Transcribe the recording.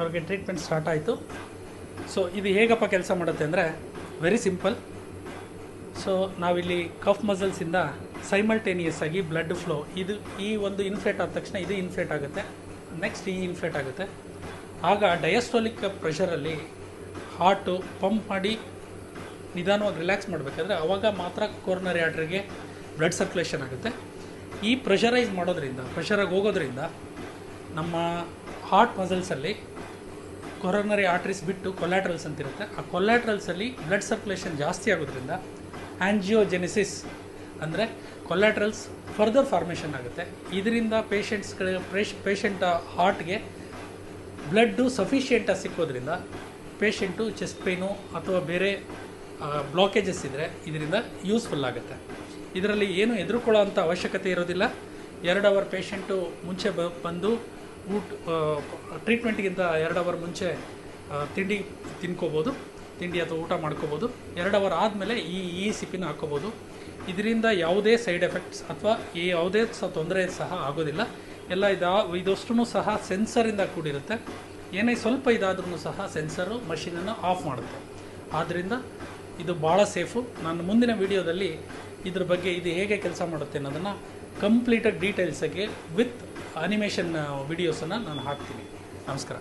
ಅವ್ರಿಗೆ treatment start ಆಯಿತು. So ಇದು ಹೇಗಪ್ಪ ಕೆಲಸ ಮಾಡುತ್ತೆ ಅಂದರೆ ವೆರಿ ಸಿಂಪಲ್ ಸೊ ನಾವಿಲ್ಲಿ ಕಫ್ ಮಸಲ್ಸಿಂದ ಸೈಮಲ್ಟೇನಿಯಸ್ ಆಗಿ ಬ್ಲಡ್ ಫ್ಲೋ ಇದು ಈ ಒಂದು ಇನ್ಫ್ಲೇಟ್ ಆದ ತಕ್ಷಣ ಇದು ಇನ್ಫ್ಲೇಟ್ ಆಗುತ್ತೆ. ನೆಕ್ಸ್ಟ್ ಈ ಇನ್ಫ್ಲೇಟ್ ಆಗುತ್ತೆ. ಆಗ ಡಯಾಸ್ಟೋಲಿಕ್ ಪ್ರೆಷರಲ್ಲಿ ಹಾರ್ಟು ಪಂಪ್ ಮಾಡಿ ನಿಧಾನವಾಗಿ ರಿಲ್ಯಾಕ್ಸ್ ಮಾಡಬೇಕಾದ್ರೆ ಅವಾಗ ಮಾತ್ರ ಕೋರ್ನರಿ ಆರ್ಟ್ರಿಗೆ ಬ್ಲಡ್ ಸರ್ಕ್ಯುಲೇಷನ್ ಆಗುತ್ತೆ. ಈ ಪ್ರೆಷರೈಸ್ ಮಾಡೋದ್ರಿಂದ ಪ್ರೆಷರಾಗಿ ಹೋಗೋದ್ರಿಂದ ನಮ್ಮ ಹಾರ್ಟ್ ಮಸಲ್ಸಲ್ಲಿ ಕೊರೋನರಿ ಆರ್ಟ್ರೀಸ್ ಬಿಟ್ಟು ಕೊಲ್ಯಾಟ್ರಲ್ಸ್ ಅಂತಿರುತ್ತೆ. ಆ ಕೊಲ್ಯಾಟ್ರಲ್ಸಲ್ಲಿ ಬ್ಲಡ್ ಸರ್ಕ್ಯುಲೇಷನ್ ಜಾಸ್ತಿ ಆಗೋದ್ರಿಂದ ಆ್ಯಂಜಿಯೋಜೆನಿಸಿಸ್ ಅಂದರೆ ಕೊಲ್ಯಾಟ್ರಲ್ಸ್ ಫರ್ದರ್ ಫಾರ್ಮೇಷನ್ ಆಗುತ್ತೆ. ಇದರಿಂದ ಪೇಷಂಟ್ಸ್ಗಳ ಪೇಶ್ ಪೇಷಂಟ್ ಹಾರ್ಟ್ಗೆ ಬ್ಲಡ್ಡು ಸಫಿಷಿಯೆಂಟಾಗಿ ಸಿಕ್ಕೋದ್ರಿಂದ ಪೇಷಂಟು ಚೆಸ್ಟ್ ಪೇನು ಅಥವಾ ಬೇರೆ ಬ್ಲಾಕೇಜಸ್ ಇದ್ದರೆ ಇದರಿಂದ ಯೂಸ್ಫುಲ್ ಆಗುತ್ತೆ. ಇದರಲ್ಲಿ ಏನು ಎದುರುಕೊಳ್ಳೋ ಅಂಥ ಅವಶ್ಯಕತೆ ಇರೋದಿಲ್ಲ. ಎರಡು ಅವರ್ ಪೇಷಂಟು ಮುಂಚೆ ಬಂದು ಊಟ ಟ್ರೀಟ್ಮೆಂಟ್ಗಿಂತ ಎರಡು ಅವರ್ ಮುಂಚೆ ತಿಂಡಿ ತಿನ್ಕೋಬೋದು, ತಿಂಡಿ ಅಥವಾ ಊಟ ಮಾಡ್ಕೋಬೋದು. ಎರಡು ಅವರ್ ಆದಮೇಲೆ ಈ ಈ ಸಿಪಿನ ಹಾಕ್ಕೋಬೋದು ಇದರಿಂದ ಯಾವುದೇ ಸೈಡ್ ಎಫೆಕ್ಟ್ಸ್ ಅಥವಾ ಯಾವುದೇ ಸಹ ತೊಂದರೆ ಸಹ ಆಗೋದಿಲ್ಲ. ಎಲ್ಲ ಇದಾ ಇದಷ್ಟು ಸಹ ಸೆನ್ಸರಿಂದ ಕೂಡಿರುತ್ತೆ. ಏನೇ ಸ್ವಲ್ಪ ಇದಾದ್ರೂ ಸಹ ಸೆನ್ಸರು ಮಷೀನನ್ನು ಆಫ್ ಮಾಡುತ್ತೆ. ಆದ್ದರಿಂದ ಇದು ಭಾಳ ಸೇಫು ನಾನು ಮುಂದಿನ ವಿಡಿಯೋದಲ್ಲಿ ಇದ್ರ ಬಗ್ಗೆ ಇದು ಹೇಗೆ ಕೆಲಸ ಮಾಡುತ್ತೆ ಅನ್ನೋದನ್ನು ಕಂಪ್ಲೀಟಾಗಿ ಡೀಟೇಲ್ಸಾಗಿ ವಿತ್ ಅನಿಮೇಷನ್ ವಿಡಿಯೋಸನ್ನು ನಾನು ಹಾಕ್ತೀನಿ. ನಮಸ್ಕಾರ.